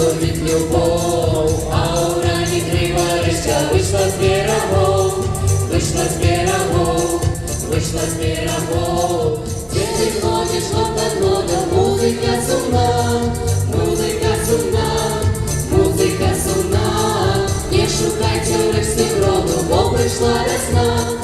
горить любов, а она не криворечка вышла с берегов, вышла с берегов, вышла с берегов. День ходишь под подводом, музыка сумна, музыка сумна, музыка сумна. Не шукай чужих всех роду, бо пришла весна.